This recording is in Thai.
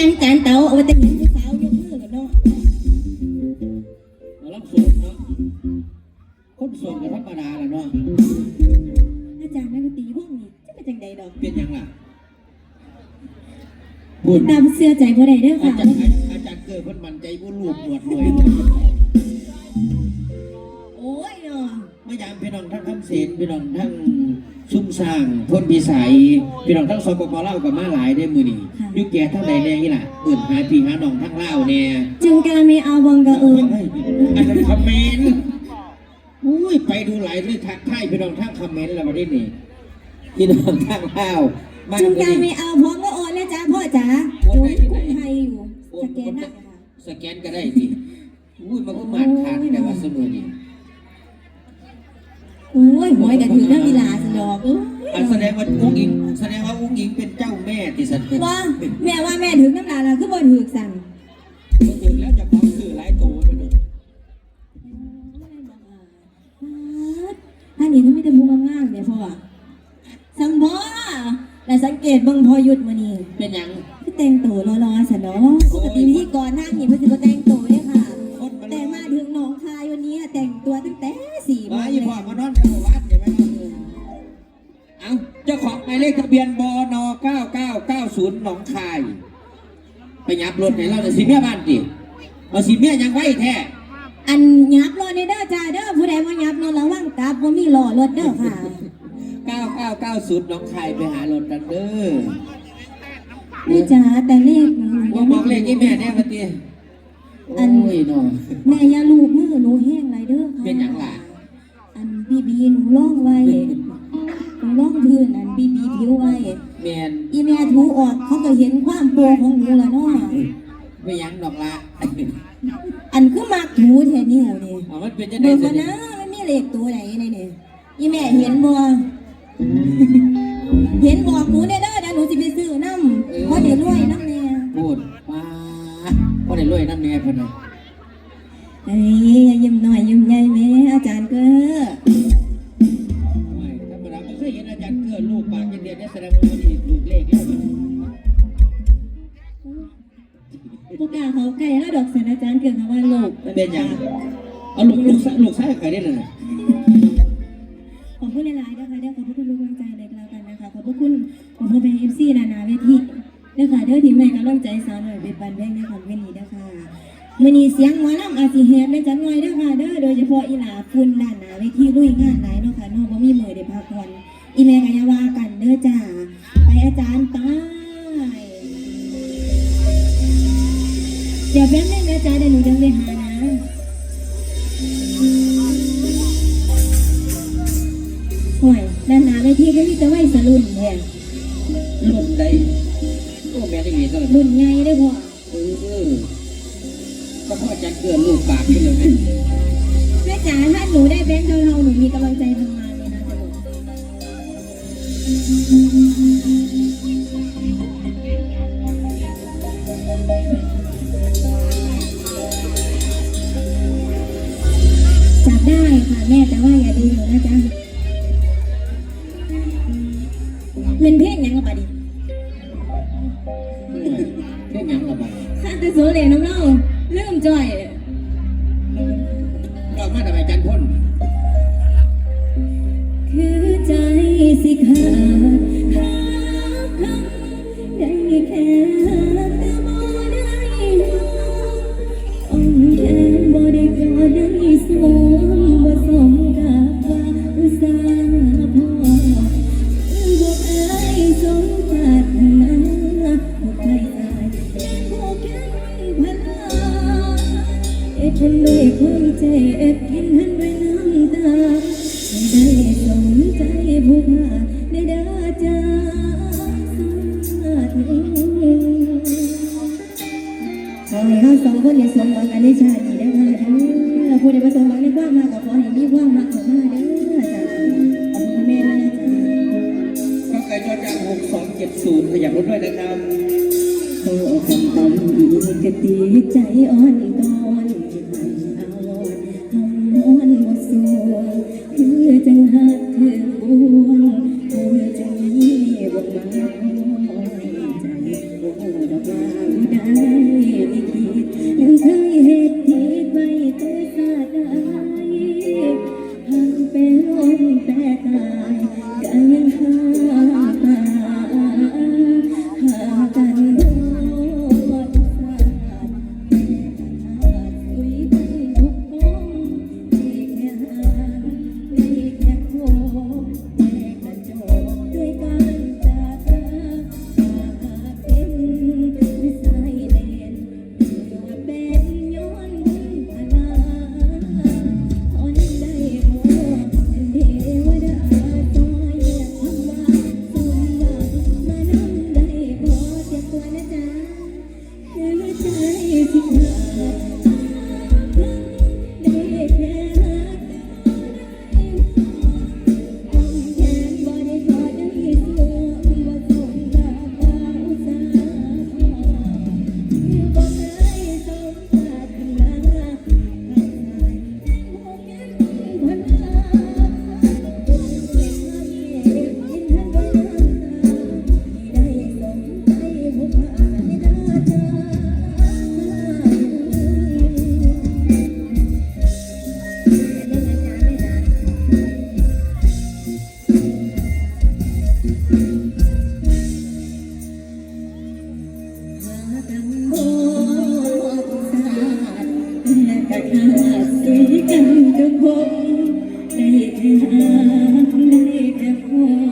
ยังการเตาเอาไว้แต่เห็นผู้สาวยกมือกันเนาะเรารับโสดเนาะคนโสดก็ธรรมดาแหละเนาะอาจารย์นักดนตรีพวกนี้จะเป็นจังใดดอกเป็นยังล่ะบุญตามเสื้อใจบ่ได้เด้ออาค่ะ จารย์อาจารย์เกิดคนมันใจบุญลูกบวชรวยโอ้ยเนาะเมื่อยามพี่น้องทั้งคำเสนพี่น้องทั้ง ซุ้มสร้างพ้นพิสัยพี่น้องทั้งสปปเล่าวกับมาหลายได้อมือนี่ยุคแก่เท่าใดแน่นี่ล่ะเอื่นหาพี่หาน้องทั้งเล่าวเนี่ยจึงการไม่เอาวังกะเอิญอันนั้นคอมเมนต์อุ้ยไปดูหลายเลยทักทายพี่น้องทั้งคอมเมนต์แล้วมาได้นี่พี่น้องทั้งเล่าวมาจึงดูการนี่ไม่เอาพร้อมก็โอนเลยจ้าพ่อจ๋าโอนโอนได้ที่ไหนกุ้งไทยอยู่สแกนได้ค่ะสแกนก็ได้สิอุ้ยมันก็มาดขาดแต่ว่าเสมอนี่ โอ้ยหวยกะถือน้ำกีฬาสนอกเอ้ยอันแสดงว่าอุ้งอิงแสดงว่าอุ้งอิงเป็นเจ้าแม่ที่สันติว่าแม่ว่าแม่ถึงน้ำลายแล้วคือบ่ถือสั่งก็ถึงแล้วจะของคือหลายตัวไปหนึ่งอันนี้ถ้าไม่ได้มุงงามๆเนี่ยพ่อสังพ่อแต่สังเกตเบิ่งพอหยุดมานี่เป็นหยังคือแต่งตัวรอๆสะเนาะปกติพิธีกรนั่งนี่เพิ่นสิบ่แต่งตัวเนี่ยค่ะคนมันแต่มาถึงหนองคายวันนี้อะแต่ง เลขทะเบียนบน9990หนองคาย ไปยับรถไหนเราจะสีเมียบ้านดิเอาสีเมียยังไว้แท้อันยับรถในเด้อจ้าเด้อผู้ใดบ่ยับรถระวังกลับบ่มีล้อรถเด้อค่ะ9990หนองคายไปหารถกันเด้อนี่จ้าแต่เลขหนูว่าบอกเลขยี่แม่แน่ปะเตี้ยโอ้ยน้องแม่อย่าลูบมือหนูแห้งไรเด้อค่ะเป็นหยังล่ะอันบีบีหนูล่องไว้หนู ล่องพื้นอันบีบีผิวไว้แมนอีแม่ถูออกเขาก็เห็นความโปรของหนูแล้วเนาะไม่หยังดอกละอันคือมักถูแท้นิ้วนี่เอามันเป็นจะได้เบิ่งสิมานะมันมีเลขตัวไหนในนี่อีแม่เห็นบ่เห็นบอกหนูได้เด้อเดี๋ยวหนูสิไปซื้อน้ำเพราะเดี๋ยวรวยน้ำแน่พูดมาก็ได้รวยน้ำแน่เพิ่นน่ะเอ้ยอย่ายิ้มหน่อยยิ้มใหญ่แม่อาจารย์เก้อ เคยเห็นอาจารย์เกิดลูกปากเดียวได้แสดงว่ามันถูกเลขแล้วมันผู้กล้าเขาใกล้แล้วดอกสันอาจารย์เกิดคำว่าโลกเป็นหยังเอาลูกลูกลูกชายใครได้เลยขอบคุณหลายๆนะคะเด้อขอบพระคุณทุกกำลังใจเลยก็แล้วกันนะคะขอบพระคุณขอบคุณเป็นเอฟซีนานาเวทีเด้อค่ะเด้อที่แม่กำลังใจสาวหน่อยเป็นปันแบงในคำเวนี้เด้อค่ะมื่อนี้เสียงหมอลำอาซีเฮดเป็นจังหน่อยเด้อค่ะเด้อโดยเฉพาะอีหลาคุณด้านหนาเวทีลุยงานหลายเนาะค่ะเนาะบ่มีมือได้พักผ่อน อีแม่ก็อย่าว่ากันเด้อจ้าไปอาจารย์ตายเดี๋ยวแป๊บนึงนะจ๊ะเดี๋ยวหนูเดินไปหานะห่วยด้านหน้าเวทีก็มีแต่ไว้สรุ่นเนี่ยรุ่นใดโอ้แม่ได้มีตลอดรุ่นใหญ่ได้อพ่อเออก็พ่อจะเกิดลูกปากขึ้นเลยไหมแม่จ๋าถ้าหนูได้แบงค์เทาๆหนูมีกำลังใจทำ จับได้ค่ะแม่แต่ว่าอย่าดูหนูนะจ๊ะเป็นเพลงหยังกับปะดิเรื่องหยังกับมันข้าแต่โซเลน้ำเล่าเริ่มจ่อย ทนด้วยความใจเอ็ดกินหันด้วยน้ำตาได้สมใจผู้ว่าได้ดาจาสาธุขอให้เราสองคนอย่าสมหวังอันในชาติได้มาเด้อผู้ใดประสงค์หวังในความมาก็ขอให้มีความมาเข้ามาเด้อจ้าขอบคุณแม่ด้วยนะจ๊ะก็ไก่จอจานหกสองเจ็ดศูนย์ขยับรถด้วยนะครับขอคำต่ำอีกกะตีใจอ่อน ขาสีกันกับผมได้แค่หาได้แค่พอ